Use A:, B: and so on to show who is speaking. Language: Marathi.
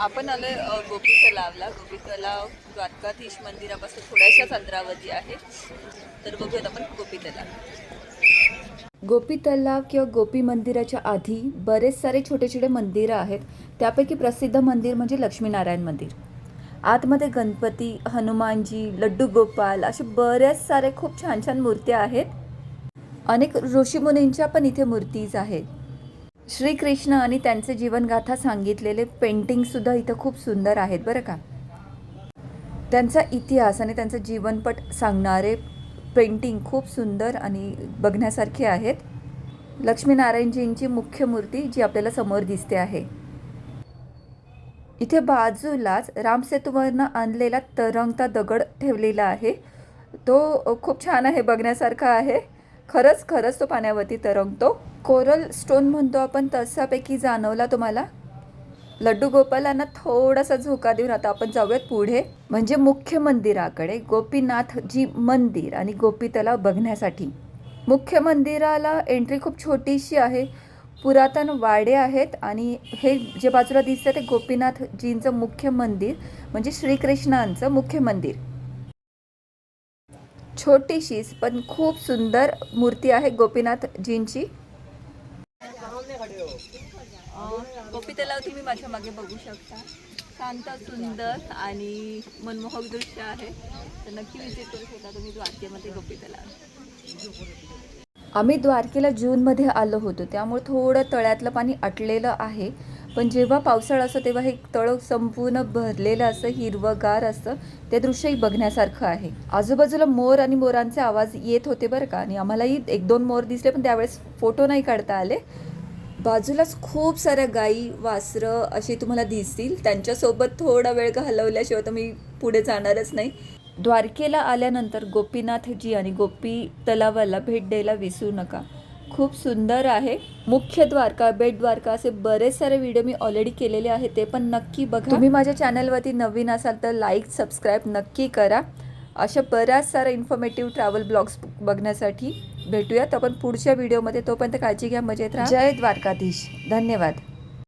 A: आपण आलोय अ, गोपी तलावला. गोपी तलाव द्वारकाधीश मंदिरापासून थोड्याशाच अंतरावरती आहे. तर बघूयात आपण गोपी तलाव.
B: गोपी तलाव किंवा गोपी मंदिराच्या आधी बरेच सारे छोटे छोटे मंदिरं आहेत. त्यापैकी प्रसिद्ध मंदिर म्हणजे लक्ष्मीनारायण मंदिर. आतमध्ये गणपती हनुमानजी लड्डू गोपाल असे बऱ्याच सारे खूप छान छान मूर्त्या आहेत. अनेक ऋषीमुनींच्या पण इथे मूर्तीज आहेत. श्रीकृष्ण आणि त्यांचे जीवनगाथा सांगितलेले पेंटिंगसुद्धा इथं खूप सुंदर आहेत बरं का? त्यांचा इतिहास आणि त्यांचं जीवनपट सांगणारे पेंटिंग खूप सुंदर आणि बघण्यासारखे आहेत. लक्ष्मीनारायणजींची मुख्य मूर्ती जी आपल्याला समोर दिसते आहे. इथे बाजूलाच रामसेतूवरनं आणलेला तरंगता दगड ठेवलेला आहे. तो खूप छान आहे बघण्यासारखा आहे. खरंच खरंच तो पाण्यावरती तरंगतो. कोरल स्टोन म्हणतो आपण तसापैकी जाणवला तुम्हाला? लड्डू गोपालांना थोडासा झोका देऊन आता आपण जाऊयात पुढे. म्हणजे मुख्य मंदिराकडे गोपीनाथजी मंदिर आणि गोपी तलाव बघण्यासाठी. मुख्य मंदिराला एंट्री खूप छोटीशी आहे. पुरातन वाडे आहेत आणि हे जे बाजूला दिसतं ते गोपीनाथजींचं मुख्य मंदिर म्हणजे श्रीकृष्णांचं मुख्य मंदिर. छोटीशीच पण खूप सुंदर मूर्ती आहे गोपीनाथजींची.
A: गोपी तलाव तुम्ही माझ्या मागे बघू शकता. शांत सुंदर आणि मनमोहक दृश्य आहे. तर नक्की विजिट करू शकता तुम्ही द्वारकेमध्ये गोपी तलाव.
B: आम्ही द्वारकेला जूनमध्ये आलो होतो. त्यामुळे थोडं तळ्यातलं पाणी आटलेलं आहे. पण जेव्हा पावसाळा असतो तेव्हा हे तळ संपूर्ण भरलेलं असं हिरवंगार असतं ते दृश्यही बघण्यासारखं आहे. आजूबाजूला मोर आणि मोरांचे आवाज येत होते बरं का. आणि आम्हालाही एक दोन मोर दिसले पण त्यावेळेस फोटो नाही काढता आले. बाजूलाच खूप साऱ्या गाई वासरं अशी तुम्हाला दिसतील. त्यांच्यासोबत थोडा वेळ घालवल्याशिवाय तर मी पुढे जाणारच नाही. द्वारकेला आल्यानंतर गोपीनाथजी आणि गोपी तलावाला भेट द्यायला विसरू नका. खूप सुंदर आहे. मुख्य द्वारका बेट द्वारका असे बरेच सारे व्हिडिओ मी ऑलरेडी केलेले आहेत ते पण नक्की बघा. तुम्ही माझ्या चॅनलवरती नवीन असाल तर लाईक सबस्क्राईब नक्की करा. अशा बऱ्याच साऱ्या इन्फॉर्मेटिव्ह ट्रॅव्हल ब्लॉग्स बघण्यासाठी भेटूयात. आपण पुढच्या व्हिडिओमध्ये तोपर्यंत काळजी घ्या मजेत राहा. जय द्वारकाधीश. धन्यवाद.